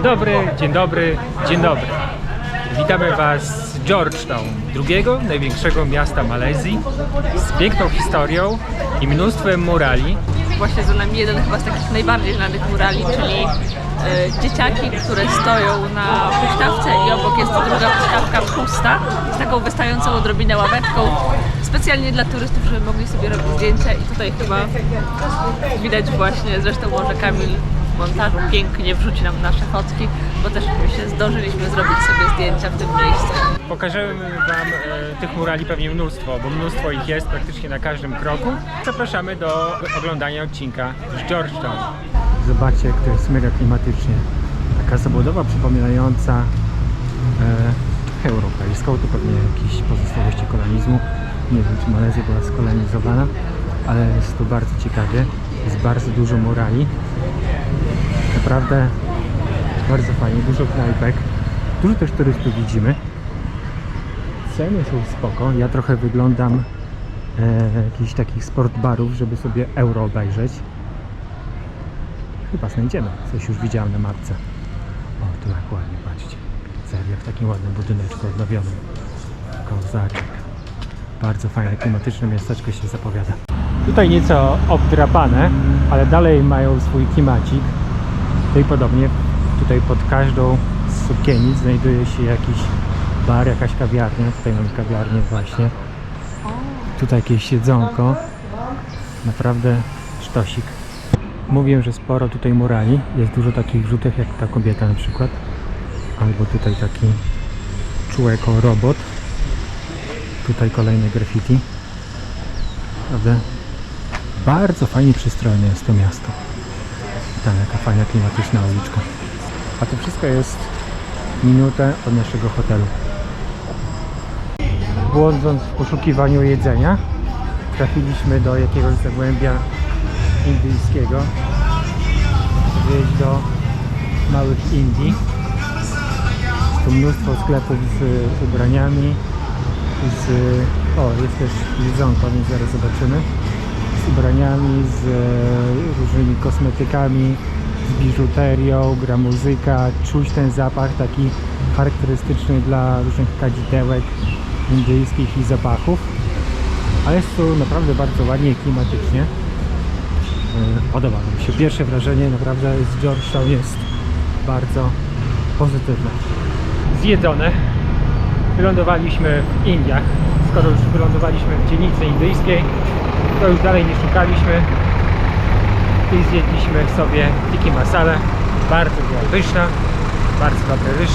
Dzień dobry, dzień dobry, dzień dobry. Witamy Was z Georgetown, drugiego największego miasta Malezji, z piękną historią i mnóstwem murali. Właśnie za nami jeden chyba z takich najbardziej znanych murali, czyli e, dzieciaki, które stoją na huśtawce i obok jest druga huśtawka pusta, z taką wystającą odrobinę ławeczką, specjalnie dla turystów, żeby mogli sobie robić zdjęcia i tutaj chyba widać właśnie, zresztą może Kamil montażu pięknie wrzuci nam nasze fotki, bo też się zdążyliśmy zrobić sobie zdjęcia w tym miejscu. Pokażemy Wam e, tych murali pewnie mnóstwo, bo mnóstwo ich jest praktycznie na każdym kroku. Zapraszamy do oglądania odcinka z Georgetown. Zobaczcie, jak to jest mega klimatycznie. Taka zabudowa przypominająca e, europejską, to pewnie jakieś pozostałości kolonizmu. Nie wiem, czy Malezja była skolonizowana, ale jest tu bardzo ciekawie. Jest bardzo dużo murali. Naprawdę bardzo fajnie, dużo knajpek. Dużo też turystów widzimy. Ceny są spoko. Ja trochę wyglądam e, jakichś takich sportbarów, żeby sobie euro obejrzeć. Chyba znajdziemy. Coś już widziałem na mapce. O, tu jak ładnie, patrzcie. Serio, w takim ładnym budyneczku odnowionym. Kozak. Bardzo fajne, klimatyczne miasteczko się zapowiada. Tutaj nieco obdrapane, ale dalej mają swój klimacik. No i podobnie tutaj pod każdą z sukienic znajduje się jakiś bar, jakaś kawiarnia. Tutaj mamy kawiarnię właśnie. Tutaj jakieś jedzonko. Naprawdę sztosik. Mówię, że sporo tutaj murali. Jest dużo takich rzutów jak ta kobieta na przykład. Albo tutaj taki człeko robot. Tutaj kolejne graffiti. Prawda? Bardzo fajnie przystrojone jest to miasto. Tam jaka fajna klimatyczna uliczka. A to wszystko jest minutę od naszego hotelu. Błądząc w poszukiwaniu jedzenia, trafiliśmy do jakiegoś zagłębia indyjskiego. Wjeść do małych Indii. Jest tu mnóstwo sklepów z ubraniami, z... O, jest też jedzonko, więc zaraz zobaczymy. Ubraniami, z e, różnymi kosmetykami, z biżuterią, gra muzyka, czuć ten zapach taki charakterystyczny dla różnych kadzidełek indyjskich i zapachów. Ale jest tu naprawdę bardzo ładnie i klimatycznie. E, Podoba mi się. Pierwsze wrażenie naprawdę z Georgetown jest bardzo pozytywne. Zjedzone. Wylądowaliśmy w Indiach. Skoro już wylądowaliśmy w dzielnicy indyjskiej, to już dalej nie szukaliśmy i zjedliśmy sobie tiki masala. Bardzo była pyszna, bardzo dobry ryż.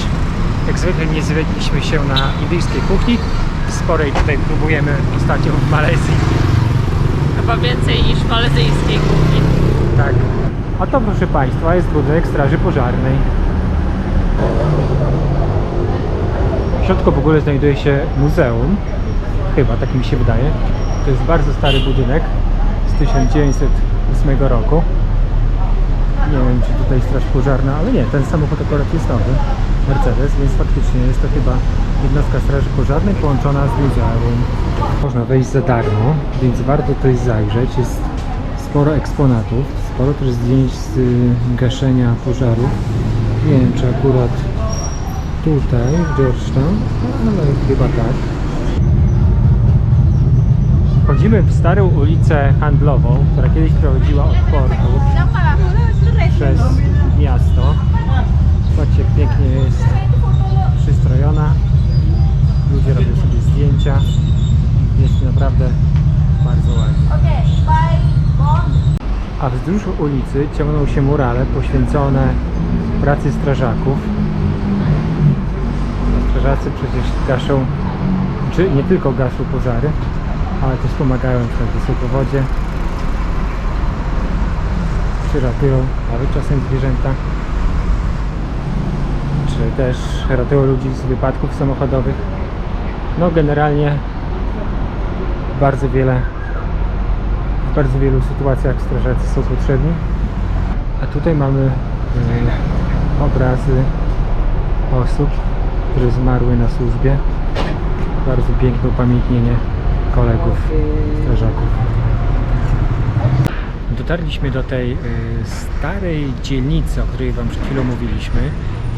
Jak zwykle nie zwiedliśmy się na indyjskiej kuchni. Sporej tutaj próbujemy ostatnio w Malezji. Chyba więcej niż w malezyjskiej kuchni. Tak. A to proszę Państwa jest budynek Straży Pożarnej. W środku w ogóle znajduje się muzeum. Chyba, tak mi się wydaje. To jest bardzo stary budynek z 1908 roku. Nie wiem, czy tutaj straż pożarna, ale nie, ten samochód akurat jest nowy. Mercedes, więc faktycznie jest to chyba jednostka straży pożarnej połączona z muzeum. Można wejść za darmo, więc warto tutaj zajrzeć. Jest sporo eksponatów, sporo też zdjęć z y, gaszenia pożarów. Nie wiem, czy akurat tutaj w Georgetown, ale chyba tak. Wchodzimy w starą ulicę handlową, która kiedyś prowadziła od portu przez miasto. Jak pięknie jest przystrojona. Ludzie robią sobie zdjęcia. Jest naprawdę bardzo ładnie. A wzdłuż ulicy ciągną się murale poświęcone pracy strażaków. Strażacy przecież gaszą, czy nie tylko gaszą pożary, ale też pomagają na wysokowodzie, czy ratują nawet czasem zwierzęta, czy też ratują ludzi z wypadków samochodowych. No generalnie bardzo wiele w bardzo wielu sytuacjach strażacy są potrzebni. A tutaj mamy y, obrazy osób, które zmarły na służbie. Bardzo piękne upamiętnienie kolegów strażaków. Dotarliśmy do tej y, starej dzielnicy, o której Wam przed chwilą mówiliśmy.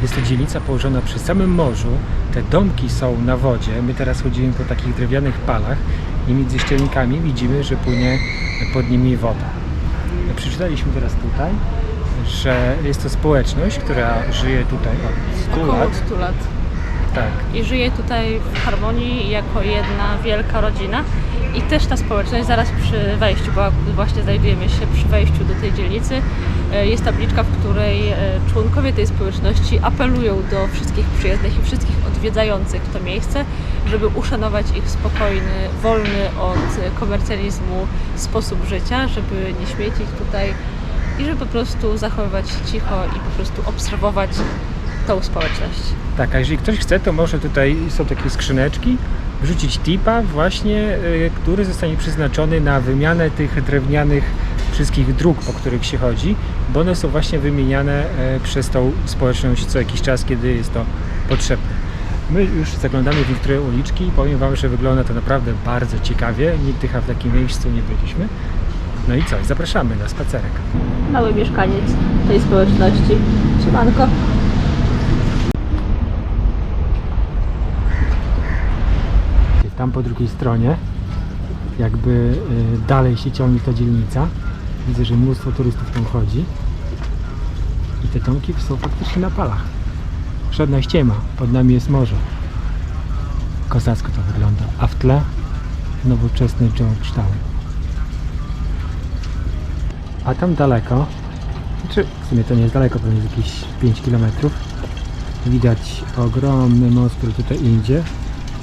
Jest to dzielnica położona przy samym morzu. Te domki są na wodzie. My teraz chodzimy po takich drewnianych palach i między szczelnikami widzimy, że płynie pod nimi woda. Przeczytaliśmy teraz tutaj, że jest to społeczność, która żyje tutaj od 100 Około lat. 100 lat. Tak. I żyje tutaj w harmonii jako jedna wielka rodzina. I też ta społeczność zaraz przy wejściu, bo właśnie znajdujemy się przy wejściu do tej dzielnicy, e, jest tabliczka, w której e, członkowie tej społeczności apelują do wszystkich przyjezdnych i wszystkich odwiedzających to miejsce, żeby uszanować ich spokojny, wolny od komercjalizmu sposób życia, żeby nie śmiecić tutaj i żeby po prostu zachowywać cicho i po prostu obserwować tą społeczność. Tak, a jeżeli ktoś chce, to może tutaj są takie skrzyneczki, wrzucić tipa właśnie, y, który zostanie przeznaczony na wymianę tych drewnianych wszystkich dróg, po których się chodzi, bo one są właśnie wymieniane e, przez tą społeczność co jakiś czas, kiedy jest to potrzebne. My już zaglądamy w niektóre uliczki i powiem Wam, że wygląda to naprawdę bardzo ciekawie. Nigdy chyba w takim miejscu nie byliśmy. No i co, zapraszamy na spacerek. mały mieszkaniec tej społeczności. Siemanko. Tam po drugiej stronie, jakby y, dalej się ciągnie ta dzielnica. Widzę, że mnóstwo turystów tam chodzi. I te domki są faktycznie na palach. Żadna ściema, pod nami jest morze. Kozacko to wygląda. A w tle nowoczesny Georgetown. A tam daleko, znaczy w sumie to nie jest daleko, pewnie jest jakieś 5 km. Widać ogromny most, który tutaj idzie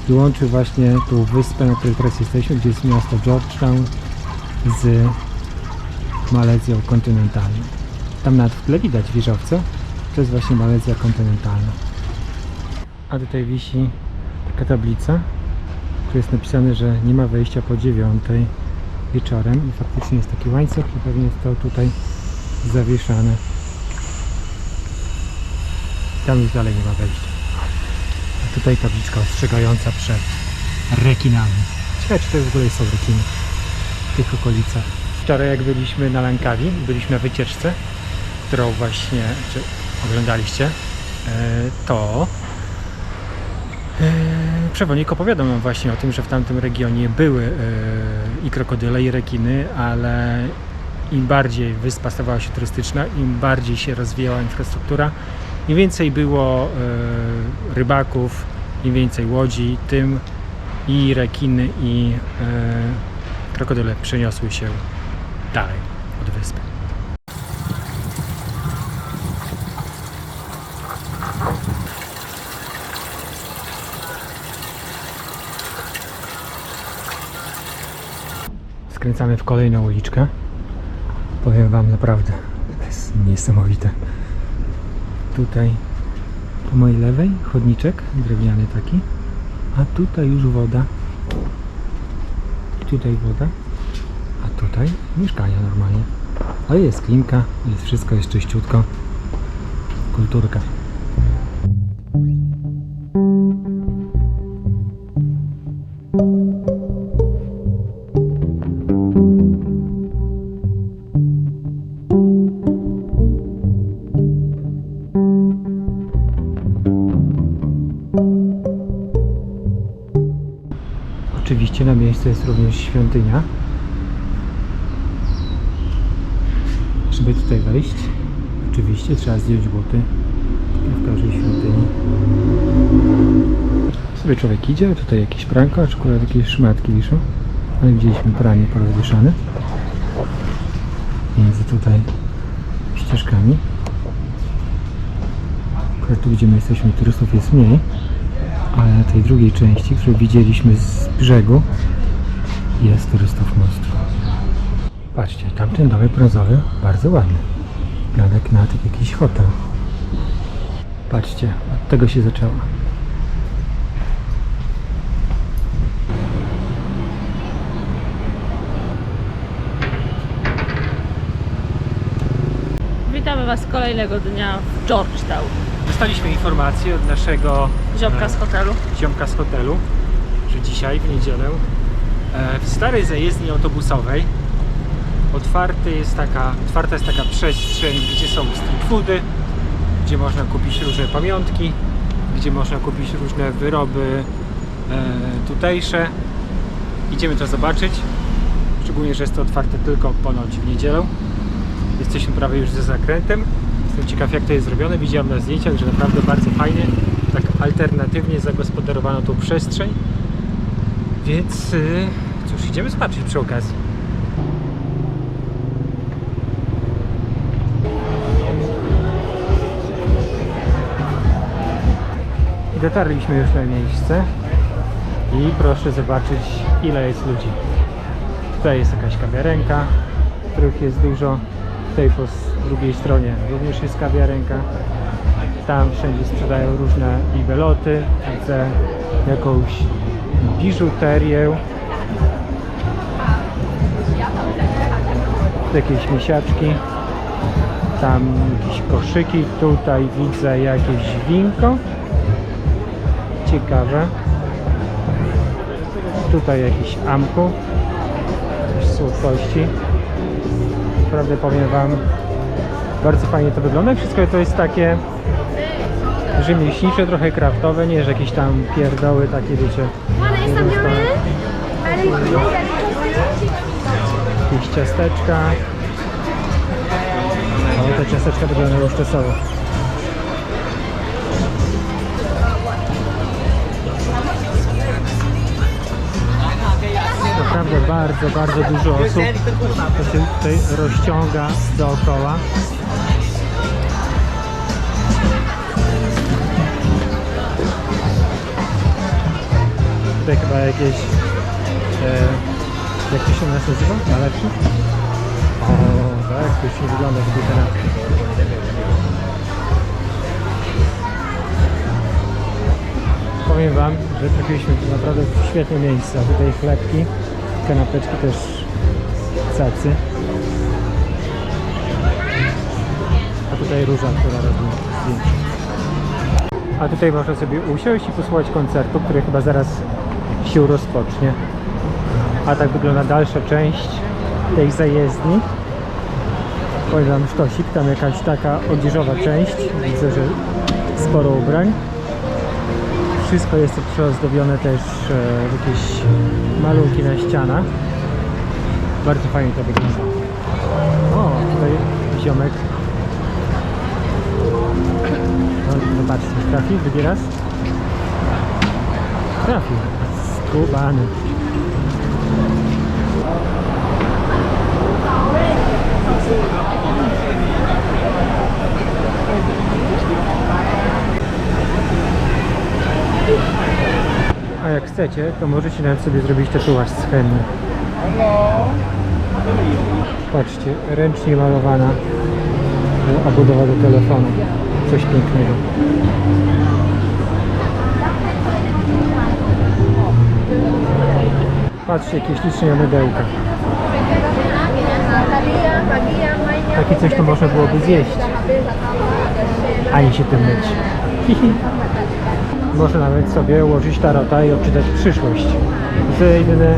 i łączy właśnie tą wyspę, na której teraz jesteśmy, gdzie jest miasto Georgetown z Malezją kontynentalną. Tam nawet w tle widać wieżowce, to jest właśnie Malezja kontynentalna. A tutaj wisi taka tablica, tu jest napisane, że nie ma wejścia po dziewiątej wieczorem i faktycznie jest taki łańcuch i pewnie jest to tutaj zawieszane. Tam już dalej nie ma wejścia. Tutaj tabliczka ostrzegająca przed rekinami. Ciekawe, czy to w ogóle są rekiny w tych okolicach. Wczoraj jak byliśmy na Lankawi, byliśmy na wycieczce, którą właśnie czy oglądaliście, e, to e, przewodnik opowiadał nam właśnie o tym, że w tamtym regionie były e, i krokodyle, i rekiny, ale im bardziej wyspa stawała się turystyczna, im bardziej się rozwijała infrastruktura, im więcej było e, rybaków, im więcej łodzi, tym i rekiny, i e, krokodyle przeniosły się dalej od wyspy. Skręcamy w kolejną uliczkę. Powiem Wam naprawdę, to jest niesamowite. Tutaj po mojej lewej chodniczek drewniany taki, a tutaj już woda. Tutaj woda, a tutaj mieszkania normalnie. Ale jest klimka, jest wszystko, jest czyściutko. Kulturka. Oczywiście na miejscu jest również świątynia. Żeby tutaj wejść, oczywiście trzeba zdjąć buty w każdej świątyni. Sobie człowiek idzie, tutaj jakieś pranko, aż akurat jakieś szmatki wiszą, ale widzieliśmy pranie porozwieszane między tutaj ścieżkami. Akurat tu gdzie my jesteśmy turystów jest mniej, ale na tej drugiej części, którą widzieliśmy z brzegu, jest turystów mnóstwo. Patrzcie, tamten domek brązowy, bardzo ładny. Wygląda jak nawet jak jakiś hotel. Patrzcie, od tego się zaczęło. Witamy Was kolejnego dnia w Georgetown. Dostaliśmy informację od naszego Ziomka z hotelu. ziomka z hotelu, że dzisiaj w niedzielę e, w starej zajezdni autobusowej otwarty jest taka, otwarta jest taka przestrzeń, gdzie są street foody, gdzie można kupić różne pamiątki, gdzie można kupić różne wyroby e, tutejsze. Idziemy to zobaczyć. Szczególnie, że jest to otwarte tylko ponoć w niedzielę. Jesteśmy prawie już ze zakrętem. Jestem ciekaw jak to jest zrobione. Widziałem na zdjęciach, że naprawdę bardzo fajnie, tak alternatywnie zagospodarowano tą przestrzeń. Więc y, cóż, idziemy zobaczyć przy okazji. Dotarliśmy już na miejsce i proszę zobaczyć ile jest ludzi. Tutaj jest jakaś kawiarenka, których jest dużo. Tutaj po drugiej stronie również jest kawiarenka. Tam wszędzie sprzedają różne bibeloty. Widzę jakąś biżuterię. Jakieś misiaczki. Tam jakieś koszyki. Tutaj widzę jakieś winko. Ciekawe. Tutaj jakiś amku. Coś słodkości. Naprawdę powiem Wam, bardzo fajnie to wygląda. Wszystko to jest takie rzemieślnicze, trochę kraftowe, nie że jakieś tam pierdoły takie, wiecie. Mana jest tam? Jakieś ciasteczka. O, te ciasteczka wyglądają już czasowo. Naprawdę bardzo, bardzo dużo osób to się tutaj rozciąga dookoła. Tutaj chyba jakieś e, jak to się nazywa? Nalewki? O, tak, to już nie wygląda tej kanapki. Powiem Wam, że trafiliśmy tu naprawdę w świetne miejsce. A Tutaj chlebki, kanapeczki też cacy. A tutaj róża, która robi zdjęcia. A tutaj można sobie usiąść i posłuchać koncertu, który chyba zaraz rozpocznie. A tak wygląda dalsza część tej zajezdni. Wam sztosik, tam jakaś taka odzieżowa część. Widzę, że sporo ubrań. Wszystko jest tu przyozdobione też e, jakieś malunki na ścianach. Bardzo fajnie to wygląda. O, tutaj ziomek. No, zobaczcie, trafi, drugi raz. Trafił. A jak chcecie, to możecie nawet sobie zrobić tatuaż z chemii. Patrzcie, ręcznie malowana e, obudowa do telefonu. Coś pięknego. Patrzcie, jakie śliczne mydełka. Takie coś to można byłoby zjeść, ani się tym myć. Można nawet sobie ułożyć tarota i odczytać przyszłość. Za jedyne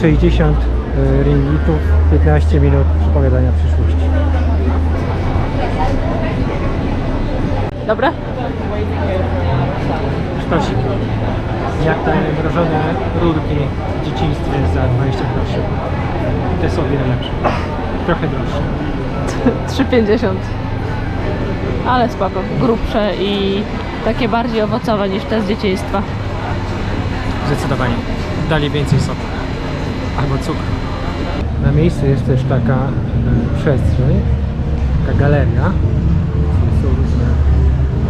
60 y, ringgitów, 15 minut przepowiadania przyszłości. Dobra? Sztosik. Jak te mrożone rurki w dzieciństwie za 20 groszy. Te są o wiele lepsze. Trochę droższe. 3,50. Ale spoko. Grubsze i takie bardziej owocowe niż te z dzieciństwa. Zdecydowanie. Dali więcej soku. Albo cukru. Na miejscu jest też taka e, przestrzeń, taka galeria, są różne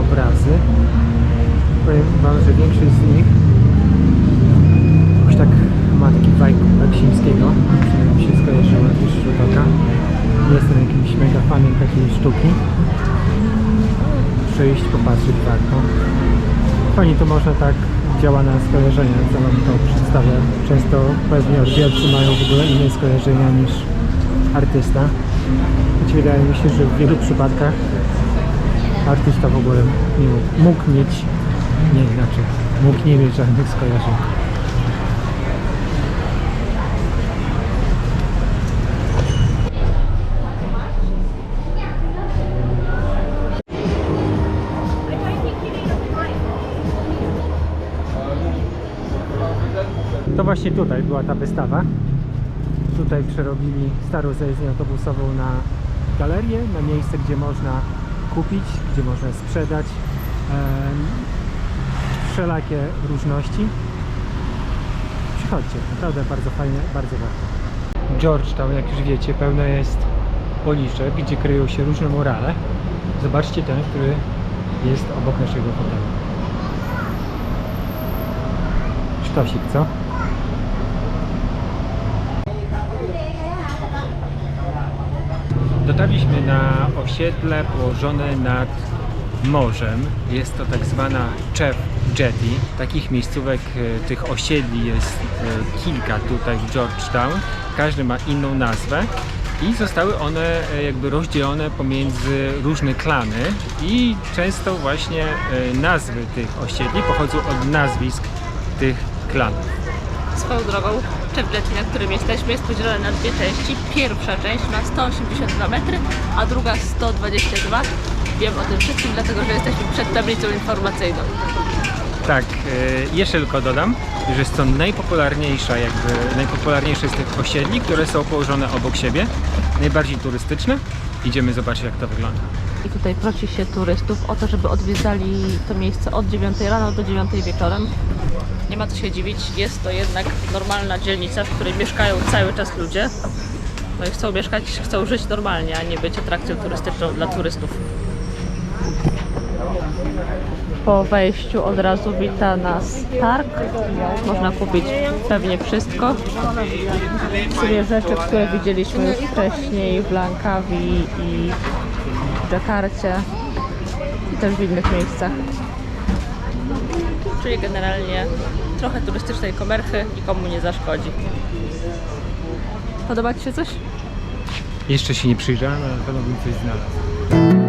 obrazy. Powiem Wam, że większość z nich tak ma taki vibe Beksińskiego, przynajmniej mi się skojarzyło pierwszy rzut oka. Jestem jakimś mega fanem takiej sztuki. Przejść, popatrzeć warto. Fajnie to można tak działa na skojarzenia, co nam to przedstawia. Często pewnie odbiorcy mają w ogóle inne skojarzenia niż artysta. Choć wydaje mi się, że w wielu przypadkach artysta w ogóle mógł mieć, nie inaczej, mógł nie mieć żadnych skojarzeń. To właśnie tutaj była ta wystawa. Tutaj przerobili starą zajezdnię autobusową na galerię, na miejsce, gdzie można kupić, gdzie można sprzedać em, wszelakie różności. Przychodźcie, naprawdę bardzo fajnie, bardzo warto. Georgetown, jak już wiecie, pełno jest policzek, gdzie kryją się różne murale. Zobaczcie ten, który jest obok naszego hotelu. Sztosik, co? Dotarliśmy na osiedle położone nad morzem. Jest to tak zwana Chef Jetty. Takich miejscówek, e, tych osiedli jest e, kilka tutaj w Georgetown. Każdy ma inną nazwę. I zostały one e, jakby rozdzielone pomiędzy różne klany i często właśnie nazwy tych osiedli pochodzą od nazwisk tych klanów. Swoją drogą, Czep Jetty, na którym jesteśmy, jest podzielony na dwie części. Pierwsza część ma 182 metry, a druga 122. Wiem o tym wszystkim, dlatego że jesteśmy przed tablicą informacyjną. Tak, e, jeszcze tylko dodam, że jest to najpopularniejsza, jakby najpopularniejsze z tych osiedli, które są położone obok siebie, najbardziej turystyczne. Idziemy zobaczyć jak to wygląda. I tutaj prosi się turystów o to, żeby odwiedzali to miejsce od 9 rano do 9 wieczorem. Nie ma co się dziwić, jest to jednak normalna dzielnica, w której mieszkają cały czas ludzie. No i chcą mieszkać, chcą żyć normalnie, a nie być atrakcją turystyczną dla turystów. Po wejściu od razu wita nas targ. Można kupić pewnie wszystko. W sumie rzeczy, które widzieliśmy już wcześniej w Langkawi i w Dżakarcie i też w innych miejscach. Czyli generalnie trochę turystycznej komerchy nikomu nie zaszkodzi. Podoba Ci się coś? Jeszcze się nie przyjrzałem, ale na pewno bym coś znalazł.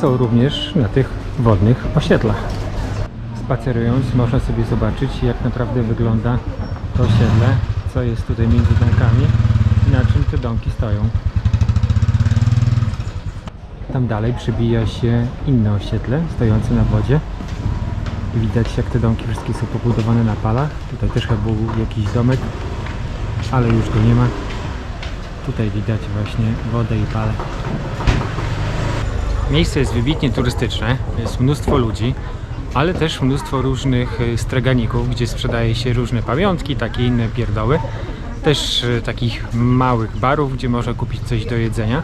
Są również na tych wodnych osiedlach. Spacerując można sobie zobaczyć jak naprawdę wygląda to osiedle, co jest tutaj między domkami i na czym te domki stoją. Tam dalej przybija się inne osiedle stojące na wodzie. I widać jak te domki wszystkie są pobudowane na palach. Tutaj też chyba był jakiś domek, ale już go nie ma. Tutaj widać właśnie wodę i pale. Miejsce jest wybitnie turystyczne, jest mnóstwo ludzi, ale też mnóstwo różnych y, straganików, gdzie sprzedaje się różne pamiątki, takie inne pierdoły. Też y, takich małych barów, gdzie można kupić coś do jedzenia.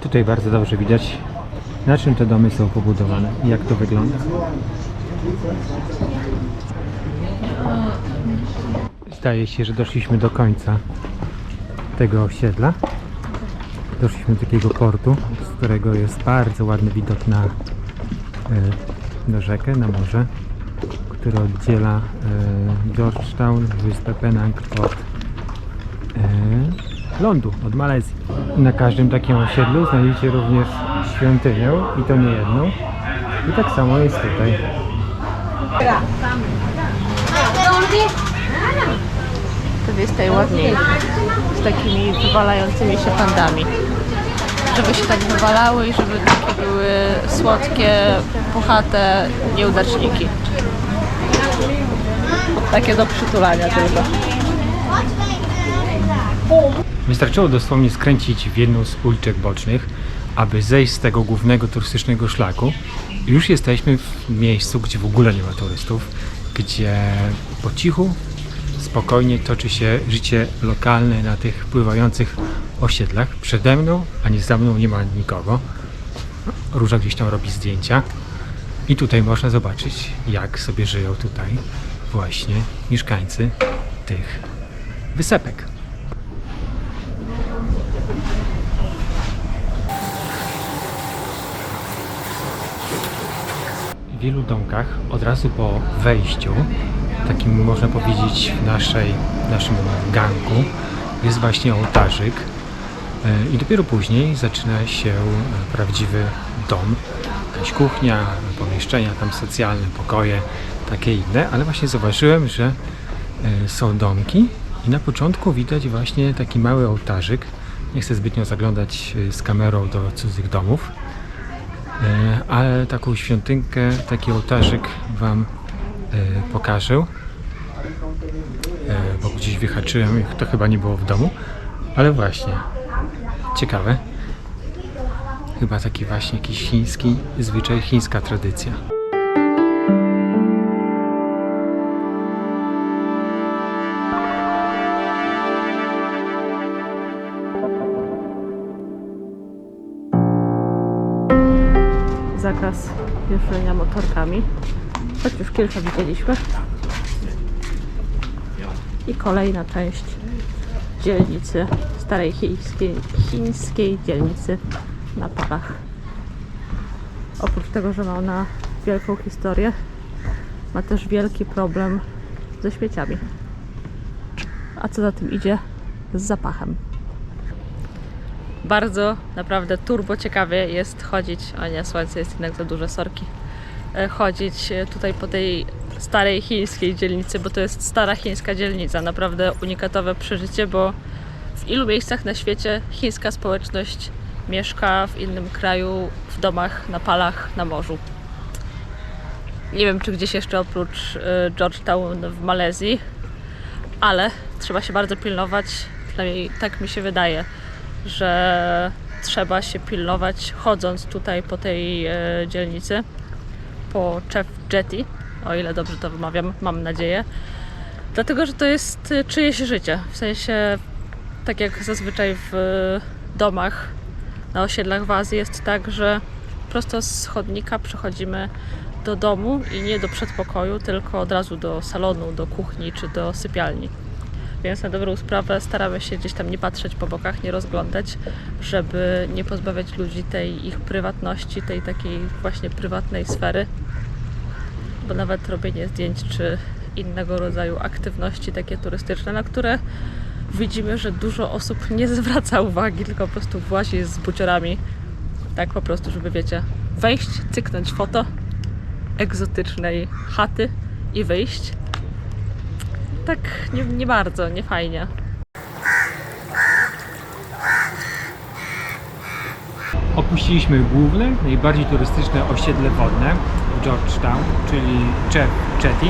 Tutaj bardzo dobrze widać, na czym te domy są pobudowane i jak to wygląda. Zdaje się, że doszliśmy do końca tego osiedla. Doszliśmy do takiego portu, z którego jest bardzo ładny widok na, e, na rzekę, na morze, które oddziela e, Georgetown, wyspę Penang od e, lądu, od Malezji. Na każdym takim osiedlu znajdziecie również świątynię i to nie jedną. I tak samo jest tutaj. To jest najładniej z takimi wywalającymi się pandami. Żeby się tak wywalały i żeby takie były słodkie, puchate nieudaczniki. Takie do przytulania tylko. Wystarczyło dosłownie skręcić w jedną z uliczek bocznych, aby zejść z tego głównego turystycznego szlaku. Już jesteśmy w miejscu, gdzie w ogóle nie ma turystów, gdzie po cichu, spokojnie toczy się życie lokalne na tych pływających osiedlach. Przede mną, a nie za mną nie ma nikogo. Róża gdzieś tam robi zdjęcia. I tutaj można zobaczyć, jak sobie żyją tutaj właśnie mieszkańcy tych wysepek. w wielu domkach od razu po wejściu, takim można powiedzieć w naszej, naszym ganku, jest właśnie ołtarzyk, E, I dopiero później zaczyna się e, prawdziwy dom. Jakaś kuchnia, pomieszczenia tam socjalne, pokoje, takie inne, ale właśnie zauważyłem, że e, są domki i na początku widać właśnie taki mały ołtarzyk. Nie chcę zbytnio zaglądać z kamerą do cudzych domów, ale taką świątynkę, taki ołtarzyk Wam pokażę. E, Bo gdzieś wyhaczyłem, to chyba nie było w domu, ale właśnie, ciekawe. Chyba taki właśnie jakiś chiński zwyczaj, chińska tradycja. Zakaz jeżdżenia motorkami, choć już kilka widzieliśmy. I kolejna część dzielnicy, starej chińskiej, chińskiej dzielnicy na parach. Oprócz tego, że ma ona wielką historię, ma też wielki problem ze śmieciami. A co za tym idzie? Z zapachem. Bardzo, naprawdę turbo ciekawie jest chodzić, a nie, słońce jest jednak za duże, sorki. E, Chodzić e, tutaj po tej starej chińskiej dzielnicy, bo to jest stara chińska dzielnica. Naprawdę unikatowe przeżycie, bo w ilu miejscach na świecie chińska społeczność mieszka w innym kraju, w domach, na palach, na morzu. Nie wiem, czy gdzieś jeszcze oprócz e, Georgetown w Malezji, ale trzeba się bardzo pilnować, przynajmniej tak mi się wydaje, że trzeba się pilnować chodząc tutaj po tej dzielnicy, po Chef Jetty, o ile dobrze to wymawiam, mam nadzieję. Dlatego, że to jest czyjeś życie. W sensie, tak jak zazwyczaj w e, domach na osiedlach w Azji jest tak, że prosto z chodnika przechodzimy do domu i nie do przedpokoju, tylko od razu do salonu, do kuchni czy do sypialni. Więc na dobrą sprawę staramy się gdzieś tam nie patrzeć po bokach, nie rozglądać, żeby nie pozbawiać ludzi tej ich prywatności, tej takiej właśnie prywatnej sfery. Bo nawet robienie zdjęć czy innego rodzaju aktywności takie turystyczne, na które widzimy, że dużo osób nie zwraca uwagi, tylko po prostu włazi z buciorami. Tak po prostu, żeby wiecie, wejść, cyknąć foto egzotycznej chaty i wyjść tak nie, nie bardzo, nie fajnie. Opuściliśmy główne, najbardziej turystyczne osiedle wodne w Georgetown, czyli Chef Jetty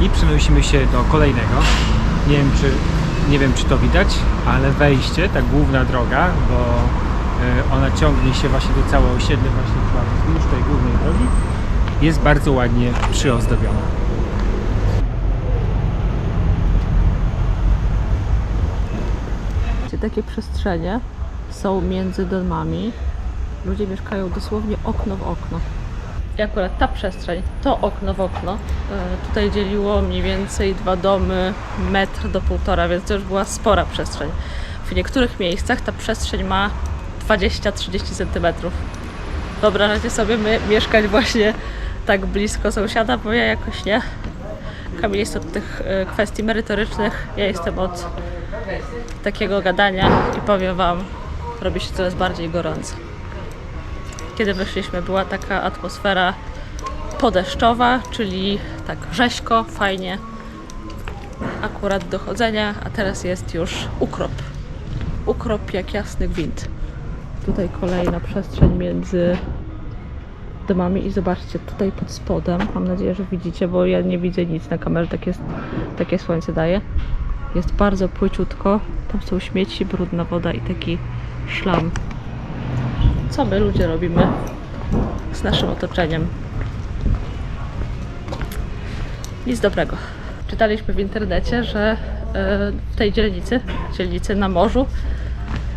i przenosimy się do kolejnego. Nie wiem czy, nie wiem, czy to widać, ale wejście, ta główna droga, bo e, ona ciągnie się właśnie do całego osiedla właśnie wzdłuż tej głównej drogi, jest bardzo ładnie przyozdobiona. Takie przestrzenie są między domami. Ludzie mieszkają dosłownie okno w okno. I akurat ta przestrzeń, to okno w okno, e, tutaj dzieliło mniej więcej dwa domy, metr do półtora, więc to już była spora przestrzeń. W niektórych miejscach ta przestrzeń ma 20-30 centymetrów. Wyobrażacie sobie my mieszkać właśnie tak blisko sąsiada, bo ja jakoś nie. Kamil jest od tych e, kwestii merytorycznych, ja jestem od takiego gadania i powiem Wam, robi się coraz bardziej gorąco. Kiedy wyszliśmy, była taka atmosfera podeszczowa, czyli tak rzeźko, fajnie, akurat do chodzenia, a teraz jest już ukrop. Ukrop jak jasny gwint. Tutaj kolejna przestrzeń między domami i zobaczcie, tutaj pod spodem, mam nadzieję, że widzicie, bo ja nie widzę nic na kamerze, takie, takie słońce daje. Jest bardzo płyciutko, tam są śmieci, brudna woda i taki szlam. Co my ludzie robimy z naszym otoczeniem? Nic dobrego. Czytaliśmy w internecie, że e, w tej dzielnicy, dzielnicy na morzu,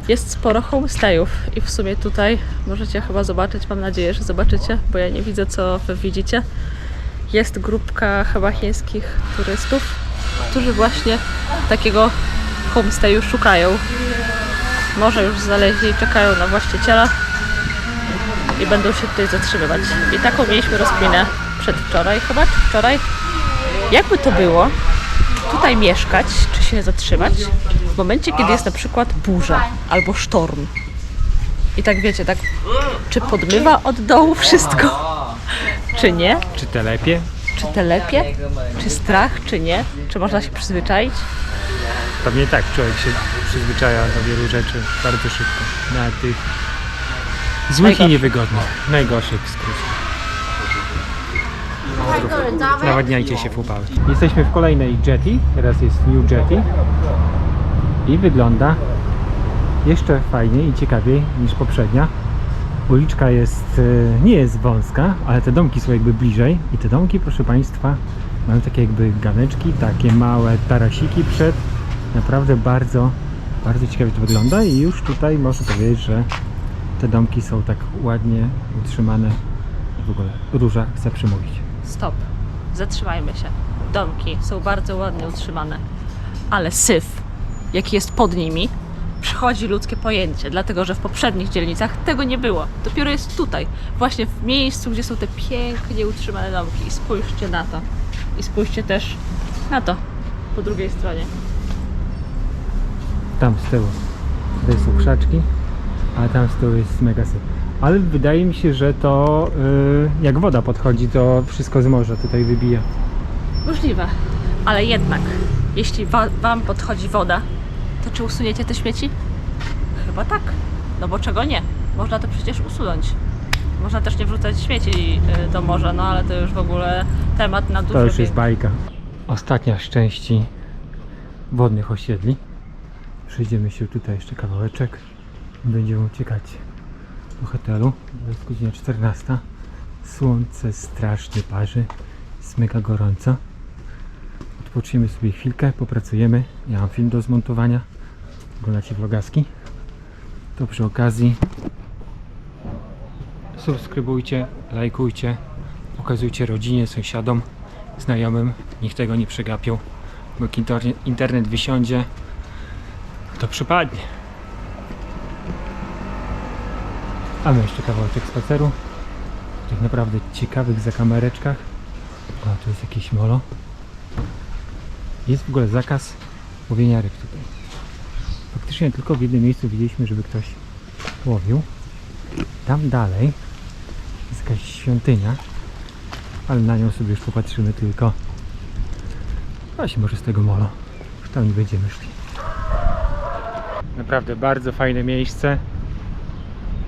jest sporo homestayów i w sumie tutaj możecie chyba zobaczyć, mam nadzieję, że zobaczycie, bo ja nie widzę co wy widzicie. Jest grupka chyba chińskich turystów, którzy właśnie takiego homestayu szukają. Może już znaleźli czekają na właściciela i będą się tutaj zatrzymywać. I taką mieliśmy rozkminę przedwczoraj chyba, czy wczoraj. Jakby to było tutaj mieszkać, czy się zatrzymać, w momencie, kiedy jest na przykład burza albo sztorm. I tak wiecie, tak czy podmywa od dołu wszystko, czy nie? Czy telepie? Czy telepie? Czy strach, czy nie? Czy można się przyzwyczaić? Pewnie tak, człowiek się przyzwyczaja do wielu rzeczy bardzo szybko. Nawet tych złych i Najgorszych. niewygodnych. Najgorszych w skrócie. Nawadniajcie się w upały. Jesteśmy w kolejnej jetty, teraz jest New Jetty i wygląda jeszcze fajniej i ciekawiej niż poprzednia. Uliczka jest, e, nie jest wąska, ale te domki są jakby bliżej i te domki, proszę Państwa, mają takie jakby ganeczki, takie małe tarasiki przed. Naprawdę bardzo, bardzo ciekawie to wygląda i już tutaj można powiedzieć, że te domki są tak ładnie utrzymane. W ogóle Róża chce przemówić. Stop. Zatrzymajmy się. Domki są bardzo ładnie utrzymane, ale syf, jaki jest pod nimi, przychodzi ludzkie pojęcie, dlatego że w poprzednich dzielnicach tego nie było. Dopiero jest tutaj, właśnie w miejscu, gdzie są te pięknie utrzymane domki. I spójrzcie na to. I spójrzcie też na to, po drugiej stronie. Tam z tyłu. Tutaj są krzaczki, a tam z tyłu jest mega syf. Ale wydaje mi się, że to yy, jak woda podchodzi, to wszystko z morza tutaj wybija. Możliwe. Ale jednak, jeśli wa- Wam podchodzi woda, to czy usuniecie te śmieci? Chyba tak. No bo czego nie? Można to przecież usunąć. Można też nie wrzucać śmieci y, do morza, no ale to już w ogóle temat na dużo To już jest bajka. Ostatnia z części wodnych osiedli. Przejdziemy się tutaj jeszcze kawałeczek. Będziemy uciekać do hotelu. Jest godzina 14. Słońce strasznie parzy. Mega gorąco. Odpoczniemy sobie chwilkę, popracujemy. Ja mam film do zmontowania. Oglądacie vlogaski. To przy okazji subskrybujcie, lajkujcie, pokazujcie rodzinie, sąsiadom, znajomym. Niech tego nie przegapią, bo jak inter- internet wysiądzie, to przypadnie. A my jeszcze kawałeczek spaceru. W tych naprawdę ciekawych zakamareczkach. O, tu jest jakieś molo. Jest w ogóle zakaz łowienia ryb tutaj. Faktycznie tylko w jednym miejscu widzieliśmy, żeby ktoś łowił. Tam dalej jest jakaś świątynia, ale na nią sobie już popatrzymy tylko. Właśnie może z tego molo. Już tam nie będziemy szli. Naprawdę bardzo fajne miejsce,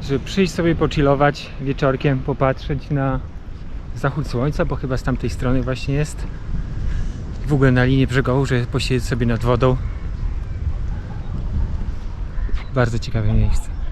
żeby przyjść sobie pochillować wieczorkiem, popatrzeć na zachód słońca, bo chyba z tamtej strony właśnie jest. W ogóle na linię brzegową, żeby posiedzieć sobie nad wodą. Bardzo ciekawe miejsce.